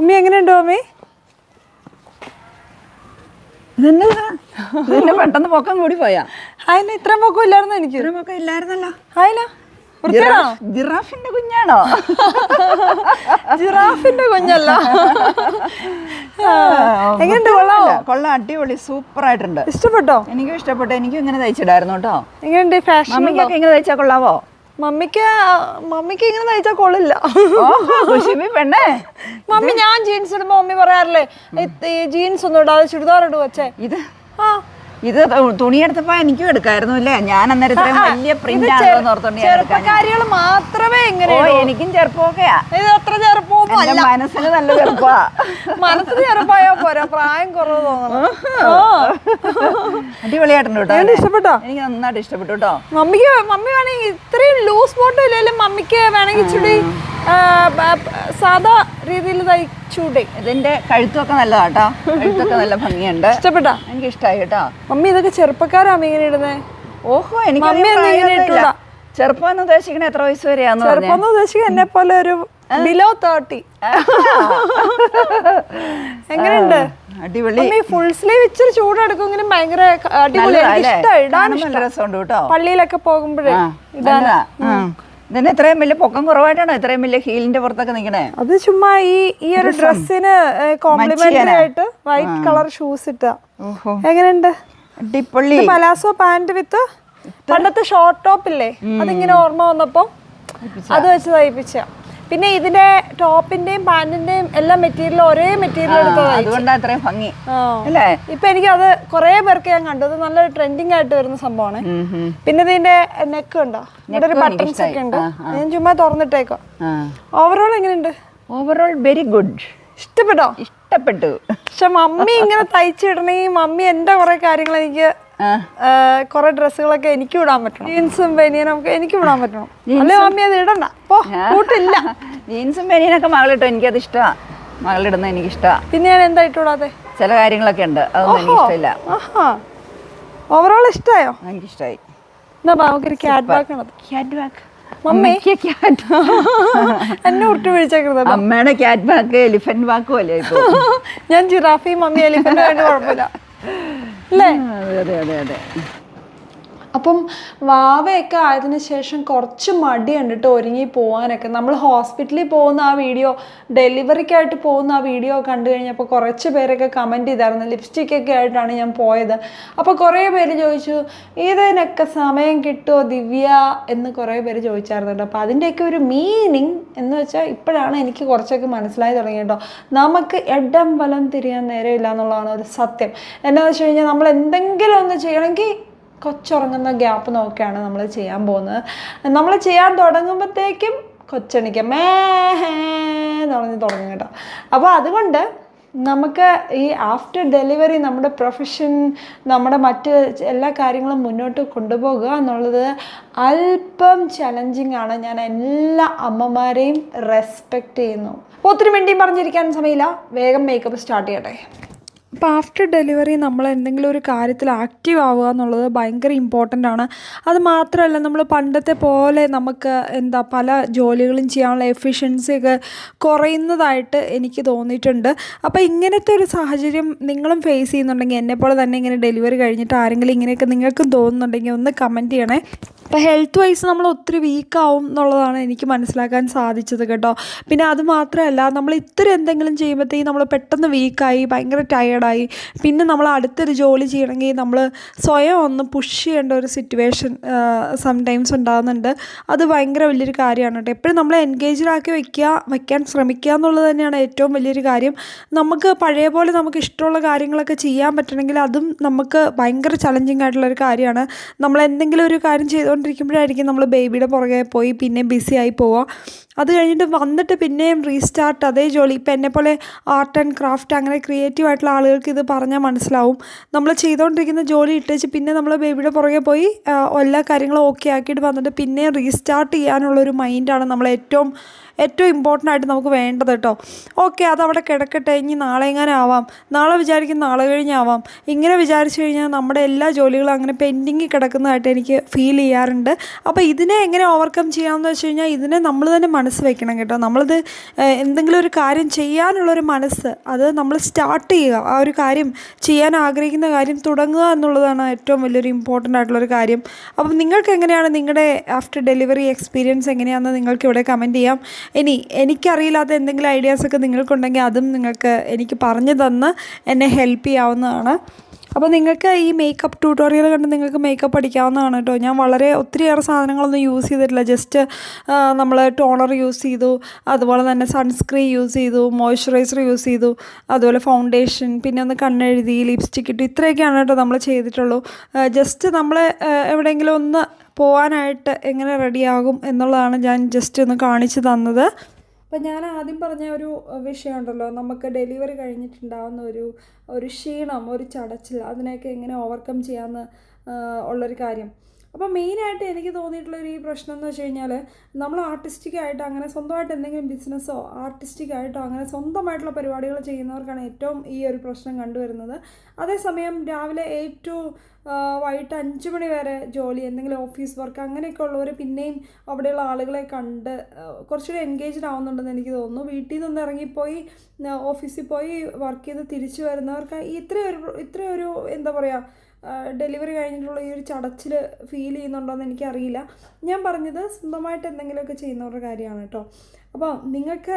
Mummy എങ്ങനെയുണ്ട് ഉമ്മി? ഇതിന്റെ പെട്ടെന്ന് പൊക്കം കൂടി പോയാ. അതിന് ഇത്രയും പൊക്കം ഇല്ലായിരുന്നു എനിക്ക്? ഇത്രയും പൊക്കം ഇല്ലായിരുന്നല്ലോ. വൃത്തികേടാണോ? ജിറാഫിന്റെ കുഞ്ഞാണോ? ജിറാഫിന്റെ കുഞ്ഞല്ല. എങ്ങനെയുണ്ട് കൊള്ളാമോ കൊള്ളാം, അടിപൊളി സൂപ്പർ ആയിട്ടുണ്ട് ഇഷ്ടപ്പെട്ടോ? എനിക്കും ഇഷ്ടപ്പെട്ടോ എനിക്കും ഇങ്ങനെ തയ്ച്ചിടായിരുന്നു കേട്ടോ. എങ്ങനെയുണ്ട് ഫാഷൻ ഇങ്ങനെ തയ്ച്ചാ കൊള്ളാവോ? മമ്മിക്ക് മമ്മിക്ക് ഇങ്ങനെ തയ്ച്ചാൽ കൊള്ളില്ല. പെണ്ണേ. മമ്മി ഞാൻ ജീൻസ് ഇടുമ്പോ മമ്മി പറയാറില്ലേ ഈ ജീൻസ് ഒന്നും ഇടാതെ ചുരിദാർ ഇടുവച്ചേ ഇത് ആ. ഇത് തുണിയെടുത്തപ്പോ എനിക്കും എടുക്കായിരുന്നു അല്ലേ? ഞാൻ അന്നേരം ഇത്രയും വലിയ പ്രിന്റ് ആണോ ഓർത്തോണ്ട് ചെറുപ്പക്കാരികൾ മാത്രമേ ഇങ്ങനെ എനിക്കും ചെറുപ്പമൊക്കെയാ. ഇത് അത്ര ചെറുപ്പമൊന്നും അല്ല മനസ്സിന് നല്ല ചെറുപ്പാ. മനസ്സിന് ചെറുപ്പമായാ പോരാ പ്രായം കുറവ് തോന്നണം. അടിപൊളിയായിട്ടുണ്ട് കേട്ടോ ഇഷ്ടപ്പെട്ടോ? എനിക്ക് നന്നായിട്ട് ഇഷ്ടപ്പെട്ടു കേട്ടോ. മമ്മിക്ക് മമ്മി വേണമെങ്കിൽ ഇത്രയും ലൂസ് ബോട്ടം ഇല്ലെങ്കിലും മമ്മിക്ക് വേണമെങ്കിൽ ഇച്ചിരി ബ- സാധാ രീതിയിൽ തയ്ച്ചൂടെ ഇതിന്റെ കഴുത്തൊക്കെ നല്ലതാട്ടോ. കഴുത്തൊക്കെ നല്ല ഭംഗിയുണ്ട്. ഇഷ്ടപ്പെട്ടാ? എനിക്ക് ഇഷ്ടമായി കേട്ടോ. മമ്മി ഇതൊക്കെ ചെറുപ്പക്കാരാണ് ഇങ്ങനെ ഇടുന്നേ? ഓഹോ എനിക്ക്. ചെറുപ്പം എന്ന് ഉദ്ദേശിക്കണ എത്ര വയസ്സ് വരെയാന്ന് ചെറുപ്പം എന്ന് ഉദ്ദേശിക്കുന്ന എന്നെ പോലെ ഒരു ബിലോ തേർട്ടി എങ്ങനെയുണ്ട്? അടിപൊളി. ഫുൾ സ്ലീവ് ഇച്ചിരി ചൂടെടുക്കുമെങ്കിലും ഭയങ്കര അടിപൊളി. ഇഷ്ടം. ഇടാൻ രസമുണ്ട് കേട്ടോ. പള്ളിയിലൊക്കെ പോകുമ്പോഴേ. ആ. ഇതിന് ഇത്രയും വലിയ പൊക്കം കുറവായിട്ടാണോ ഇത്രയും വലിയ ഹീലിന്റെ പുറത്തൊക്കെ നിൽക്കണേ അത് ചുമ്മാ ഈ ഈ ഒരു ഡ്രസ്സിന് കോംപ്ലിമെന്ററി ആയിട്ട് വൈറ്റ് കളർ ഷൂസ് ഇട്ട. എങ്ങനെയുണ്ട്? അടിപൊളി. പലാസോ പാന്റ് വിത്ത് പണ്ടത്തെ ഷോർട്ട് ടോപ്പ് ഇല്ലേ? അതിങ്ങനെ ഓർമ്മ വന്നപ്പോ അത് വെച്ച് തയ്പ്പിച്ച. പിന്നെ ഇതിന്റെ ടോപ്പിന്റെയും പാന്റിന്റെയും എല്ലാ മെറ്റീരിയലും ഒരേ മെറ്റീരിയൽ എടുത്ത് അത്രയും ഭംഗി. അല്ലേ? ഇപ്പൊ എനിക്ക് അത് കുറെ പേർക്ക് ഞാൻ കണ്ടു. നല്ല നല്ലൊരു ട്രെൻഡിങ് ആയിട്ട് വരുന്ന സംഭവമാണ്. പിന്നെ ഇതിന്റെ നെക്ക് ഉണ്ടോ? ഇവിടെ ഒരു ബട്ടൺസ് ഒക്കെ ഉണ്ട്. ഞാൻ ചുമ്മാ തുറന്നിട്ടേക്കോ? ഓവറോൾ എങ്ങനെയുണ്ട്? ഓവറോൾ വെരി ഗുഡ് ഇഷ്ടപ്പെട്ടോ? ഇഷ്ടപ്പെട്ടു. പക്ഷെ മമ്മി ഇങ്ങനെ തയ്ച്ചിടണേ മമ്മി എന്റെ കുറെ കാര്യങ്ങൾ എനിക്ക് കുറെ ഡ്രസ്സുകളൊക്കെ എനിക്ക് ഇടാൻ പറ്റണം. ജീൻസും ബനിയനും ഒക്കെ എനിക്ക് ഇടാൻ പറ്റണം. അല്ലെ മമ്മി അത് ഇടണ്ട. പോ കൂട്ടില്ല. ജീൻസും ബനിയനൊക്കെ മകളിട്ടോ എനിക്കത് ഇഷ്ടമാ മകളിടുന്നത് എനിക്ക് ഇഷ്ടമാ പിന്നെ ഞാൻ എന്താ ഇട്ടുകൂടാതെ ചില കാര്യങ്ങളൊക്കെ ഉണ്ട്. അതൊന്നും എനിക്ക് ഇഷ്ടമില്ല ഓവറോൾ ഇഷ്ടമായോ എനിക്കിഷ്ടമായി എന്നാ ബാ, നമുക്കൊരു ക്യാറ്റ് ആണ് ക്യാറ്റ് ബാക്ക് മമ്മി. ക്യാറ്റ് എന്നെ ഉരുട്ടി വീഴ്ചേക്കരുത് അമ്മയുടെ ക്യാറ്റ് ബാക്ക് എലിഫന്റ് ബാക്കും അല്ലേ ഞാൻ ജിറാഫി മമ്മി എലിഫന്റ് വേണ്ടി കുഴപ്പമില്ല. അല്ലേ അതെ അതെ അതെ അതെ അപ്പം വാവയൊക്കെ ആയതിനു ശേഷം കുറച്ച് മടി കണ്ടിട്ട് ഒരുങ്ങി പോകാനൊക്കെ നമ്മൾ ഹോസ്പിറ്റലിൽ പോകുന്ന ആ വീഡിയോ ഡെലിവറിക്കായിട്ട് പോകുന്ന ആ വീഡിയോ കണ്ടു കഴിഞ്ഞപ്പോൾ കുറച്ച് പേരൊക്കെ കമന്റ് ചെയ്തായിരുന്നു. ലിപ്സ്റ്റിക് ഒക്കെ ആയിട്ടാണ് ഞാൻ പോയത്. അപ്പോൾ കുറേ പേര് ചോദിച്ചു ഇതിനൊക്കെ സമയം കിട്ടുമോ ദിവ്യ? എന്ന് കുറേ പേര് ചോദിച്ചായിരുന്നു കേട്ടോ അപ്പോൾ അതിന്റെയൊക്കെ ഒരു മീനിങ് എന്ന് വെച്ചാൽ ഇപ്പോഴാണ് എനിക്ക് കുറച്ചൊക്കെ മനസ്സിലായി തുടങ്ങി കേട്ടോ. നമുക്ക് ഇടം വലം തിരിയാൻ നേരമില്ല എന്നുള്ളതാണ് ഒരു സത്യം. എന്നാന്ന് വെച്ച് കഴിഞ്ഞാൽ നമ്മൾ എന്തെങ്കിലും ഒന്ന് ചെയ്യണമെങ്കിൽ കൊച്ചുറങ്ങുന്ന ഗ്യാപ്പ് നോക്കിയാണ് നമ്മൾ ചെയ്യാൻ പോകുന്നത്. നമ്മൾ ചെയ്യാൻ തുടങ്ങുമ്പോഴത്തേക്കും കൊച്ചണിക്ക മേ എന്ന് പറഞ്ഞ് തുടങ്ങും കേട്ടോ. അപ്പോൾ അതുകൊണ്ട് നമുക്ക് ഈ ആഫ്റ്റർ ഡെലിവറി നമ്മുടെ പ്രൊഫഷൻ നമ്മുടെ മറ്റ് എല്ലാ കാര്യങ്ങളും മുന്നോട്ട് കൊണ്ടുപോകുക എന്നുള്ളത് അല്പം ചലഞ്ചിങ് ആണ്. ഞാൻ എല്ലാ അമ്മമാരെയും റെസ്പെക്റ്റ് ചെയ്യുന്നു. ഒത്തിരി മിണ്ടിയും പറഞ്ഞിരിക്കാൻ സമയമില്ല. വേഗം മേക്കപ്പ് സ്റ്റാർട്ട് ചെയ്യട്ടെ. അപ്പോൾ ആഫ്റ്റർ ഡെലിവറി നമ്മൾ എന്തെങ്കിലും ഒരു കാര്യത്തിൽ ആക്റ്റീവ് ആവുക എന്നുള്ളത് ഭയങ്കര ഇമ്പോർട്ടന്റ് ആണ്. അത് മാത്രമല്ല നമ്മൾ പണ്ടത്തെ പോലെ നമുക്ക് എന്താ പല ജോലികളും ചെയ്യാനുള്ള എഫിഷ്യൻസി ഒക്കെ കുറയുന്നതായിട്ട് എനിക്ക് തോന്നിയിട്ടുണ്ട്. അപ്പോൾ ഇങ്ങനത്തെ ഒരു സാഹചര്യം നിങ്ങളും ഫേസ് ചെയ്യുന്നുണ്ടെങ്കിൽ എന്നെപ്പോലെ തന്നെ ഇങ്ങനെ ഡെലിവറി കഴിഞ്ഞിട്ട് ആരെങ്കിലും ഇങ്ങനെയൊക്കെ നിങ്ങൾക്കും തോന്നുന്നുണ്ടെങ്കിൽ ഒന്ന് കമന്റ് ചെയ്യണേ. അപ്പോൾ ഹെൽത്ത് വൈസ് നമ്മൾ ഒത്തിരി വീക്കാവും എന്നുള്ളതാണ് എനിക്ക് മനസ്സിലാക്കാൻ സാധിച്ചത് കേട്ടോ. പിന്നെ അത് മാത്രമല്ല നമ്മൾ ഇത്ര എന്തെങ്കിലും ചെയ്യുമ്പോഴത്തേക്കും നമ്മൾ പെട്ടെന്ന് വീക്കായി ഭയങ്കര ടയേർഡായി പിന്നെ നമ്മൾ അടുത്തൊരു ജോലി ചെയ്യണമെങ്കിൽ നമ്മൾ സ്വയം ഒന്ന് പുഷ് ചെയ്യേണ്ട ഒരു സിറ്റുവേഷൻ സംടൈംസ് ഉണ്ടാകുന്നുണ്ട് അത് ഭയങ്കര വലിയൊരു കാര്യമാണ് കേട്ടോ. എപ്പോഴും നമ്മളെ എൻഗേജ്ഡാക്കി വെക്കുക വയ്ക്കാൻ ശ്രമിക്കുക എന്നുള്ളത് തന്നെയാണ് ഏറ്റവും വലിയൊരു കാര്യം. നമുക്ക് പഴയ പോലെ നമുക്ക് ഇഷ്ടമുള്ള കാര്യങ്ങളൊക്കെ ചെയ്യാൻ പറ്റണമെങ്കിൽ അതും നമുക്ക് ഭയങ്കര ചലഞ്ചിങ് ആയിട്ടുള്ള ഒരു കാര്യമാണ്. നമ്മൾ എന്തെങ്കിലും ഒരു കാര്യം ചെയ്തുകൊണ്ടിരിക്കുമ്പോഴായിരിക്കും നമ്മൾ ബേബിയുടെ പുറകെ പോയി പിന്നെ ബിസി ആയി പോവുക. അത് കഴിഞ്ഞിട്ട് വന്നിട്ട് പിന്നെയും റീസ്റ്റാർട്ട് അതേ ജോലി. ഇപ്പം എന്നെപ്പോലെ ആർട്ട് ആൻഡ് ക്രാഫ്റ്റ് അങ്ങനെ ക്രിയേറ്റീവ് ആയിട്ടുള്ള ആളുകൾക്ക് ഇത് പറഞ്ഞാൽ മനസ്സിലാവും. നമ്മൾ ചെയ്തുകൊണ്ടിരിക്കുന്ന ജോലി ഇട്ടേച്ച് പിന്നെ നമ്മൾ ബേബിയുടെ പുറകെ പോയി എല്ലാ കാര്യങ്ങളും ഓക്കെ ആക്കിയിട്ട് വന്നിട്ട് പിന്നെയും റീസ്റ്റാർട്ട് ചെയ്യാനുള്ളൊരു മൈൻഡാണ് നമ്മൾ ഏറ്റവും ഏറ്റവും ഇമ്പോർട്ടന്റ് ആയിട്ട് നമുക്ക് വേണ്ടത് കേട്ടോ ഓക്കെ അതവിടെ കിടക്കട്ടെ. ഇനി നാളെ എങ്ങനെ ആവാം? നാളെ വിചാരിക്കും നാളെ കഴിഞ്ഞാവാം ഇങ്ങനെ വിചാരിച്ചു കഴിഞ്ഞാൽ നമ്മുടെ എല്ലാ ജോലികളും അങ്ങനെ പെൻഡിങ്ങിൽ കിടക്കുന്നതായിട്ട് എനിക്ക് ഫീൽ ചെയ്യാറുണ്ട്. അപ്പോൾ ഇതിനെ എങ്ങനെ ഓവർകം ചെയ്യാമെന്ന് വെച്ച് കഴിഞ്ഞാൽ ഇതിനെ നമ്മൾ തന്നെ മനസ്സ് വെക്കണം കേട്ടോ. നമ്മളിത് എന്തെങ്കിലും ഒരു കാര്യം ചെയ്യാനുള്ളൊരു മനസ്സ് അത് നമ്മൾ സ്റ്റാർട്ട് ചെയ്യുക. ആ ഒരു കാര്യം ചെയ്യാൻ ആഗ്രഹിക്കുന്ന കാര്യം തുടങ്ങുക എന്നുള്ളതാണ് ഏറ്റവും വലിയൊരു ഇമ്പോർട്ടന്റ് ആയിട്ടുള്ളൊരു കാര്യം. അപ്പം നിങ്ങൾക്ക് എങ്ങനെയാണ് നിങ്ങളുടെ ആഫ്റ്റർ ഡെലിവറി എക്സ്പീരിയൻസ് എങ്ങനെയാണെന്ന് നിങ്ങൾക്ക് ഇവിടെ കമന്റ് ചെയ്യാം. ഇനി എനിക്കറിയില്ലാത്ത എന്തെങ്കിലും ഐഡിയാസൊക്കെ നിങ്ങൾക്കുണ്ടെങ്കിൽ അതും നിങ്ങൾക്ക് എനിക്ക് പറഞ്ഞു തന്ന് എന്നെ ഹെൽപ്പ് ചെയ്യാവുന്നതാണ്. അപ്പോൾ നിങ്ങൾക്ക് ഈ മേക്കപ്പ് ട്യൂട്ടോറിയൽ കണ്ട് നിങ്ങൾക്ക് മേക്കപ്പ് പഠിക്കാവുന്നതാണ് കേട്ടോ. ഞാൻ വളരെ ഒത്തിരിയേറെ സാധനങ്ങളൊന്നും യൂസ് ചെയ്തിട്ടില്ല. ജസ്റ്റ് നമ്മൾ ടോണർ യൂസ് ചെയ്തു. അതുപോലെ തന്നെ സൺസ്ക്രീൻ യൂസ് ചെയ്തു. മോയ്സ്ചറൈസർ യൂസ് ചെയ്തു. അതുപോലെ ഫൗണ്ടേഷൻ പിന്നെ ഒന്ന് കണ്ണെഴുതി ലിപ്സ്റ്റിക് ഇട്ടു. ഇത്രയൊക്കെയാണ് കേട്ടോ നമ്മൾ ചെയ്തിട്ടുള്ളൂ. ജസ്റ്റ് നമ്മൾ എവിടെയെങ്കിലും ഒന്ന് പോകാനായിട്ട് എങ്ങനെ റെഡിയാകും എന്നുള്ളതാണ് ഞാൻ ജസ്റ്റ് ഒന്ന് കാണിച്ചു തന്നത്. അപ്പം ഞാൻ ആദ്യം പറഞ്ഞ ഒരു വിഷയമുണ്ടല്ലോ. നമുക്ക് ഡെലിവറി കഴിഞ്ഞിട്ടുണ്ടാകുന്ന ഒരു ഒരു ക്ഷീണം ഒരു ചടച്ചിൽ അതിനെയൊക്കെ എങ്ങനെ ഓവർകം ചെയ്യാമെന്ന് ഉള്ളൊരു കാര്യം. അപ്പോൾ മെയിനായിട്ട് എനിക്ക് തോന്നിയിട്ടുള്ളൊരു ഈ പ്രശ്നം എന്ന് വെച്ച് കഴിഞ്ഞാൽ നമ്മൾ ആർട്ടിസ്റ്റിക്കായിട്ട് അങ്ങനെ സ്വന്തമായിട്ട് എന്തെങ്കിലും ബിസിനസ്സോ ആർട്ടിസ്റ്റിക്കായിട്ടോ അങ്ങനെ സ്വന്തമായിട്ടുള്ള പരിപാടികൾ ചെയ്യുന്നവർക്കാണ് ഏറ്റവും ഈ ഒരു പ്രശ്നം കണ്ടുവരുന്നത്. അതേസമയം രാവിലെ എയ്റ്റ് ടു വൈകിട്ട് അഞ്ച് മണി വരെ ജോലി എന്തെങ്കിലും ഓഫീസ് വർക്ക് അങ്ങനെയൊക്കെ ഉള്ളവർ പിന്നെയും അവിടെയുള്ള ആളുകളെ കണ്ട് കുറച്ചുകൂടി എൻഗേജ്ഡ് ആവുന്നുണ്ടെന്ന് എനിക്ക് തോന്നുന്നു. വീട്ടിൽ നിന്ന് ഇറങ്ങിപ്പോയി ഓഫീസിൽ പോയി വർക്ക് ചെയ്ത് തിരിച്ചു വരുന്നവർക്ക് ഇത്രയൊരു ഇത്രയൊരു എന്താ പറയുക ഡെലിവറി കഴിഞ്ഞിട്ടുള്ള ഈ ഒരു ചടച്ചിൽ ഫീൽ ചെയ്യുന്നുണ്ടോയെന്ന് എനിക്കറിയില്ല. ഞാൻ പറഞ്ഞത് സ്വന്തമായിട്ട് എന്തെങ്കിലുമൊക്കെ ചെയ്യുന്നവരുടെ കാര്യമാണ് കേട്ടോ. അപ്പോൾ നിങ്ങൾക്ക്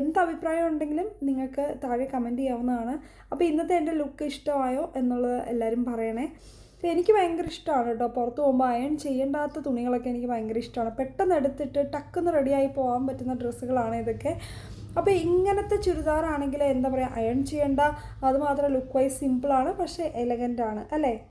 എന്ത് അഭിപ്രായം ഉണ്ടെങ്കിലും നിങ്ങൾക്ക് താഴെ കമന്റ് ചെയ്യാവുന്നതാണ്. അപ്പോൾ ഇന്നത്തെ എന്റെ ലുക്ക് ഇഷ്ടമായോ എന്നുള്ളത് എല്ലാവരും പറയണേ. അപ്പോൾ എനിക്ക് ഭയങ്കര ഇഷ്ടമാണ് കേട്ടോ. പുറത്ത് പോകുമ്പോൾ അയൺ ചെയ്യേണ്ടാത്ത തുണികളൊക്കെ എനിക്ക് ഭയങ്കര ഇഷ്ടമാണ്. പെട്ടെന്ന് എടുത്തിട്ട് ടക്കെന്ന് റെഡിയായി പോകാൻ പറ്റുന്ന ഡ്രസ്സുകളാണ് ഇതൊക്കെ. അപ്പോൾ ഇങ്ങനത്തെ ചുരിദാറാണെങ്കിൽ എന്താ പറയുക അയൺ ചെയ്യേണ്ട. അതുമാത്രം ലുക്ക് വൈസ് സിമ്പിളാണ് പക്ഷേ എലഗന്റ് ആണ് അല്ലേ?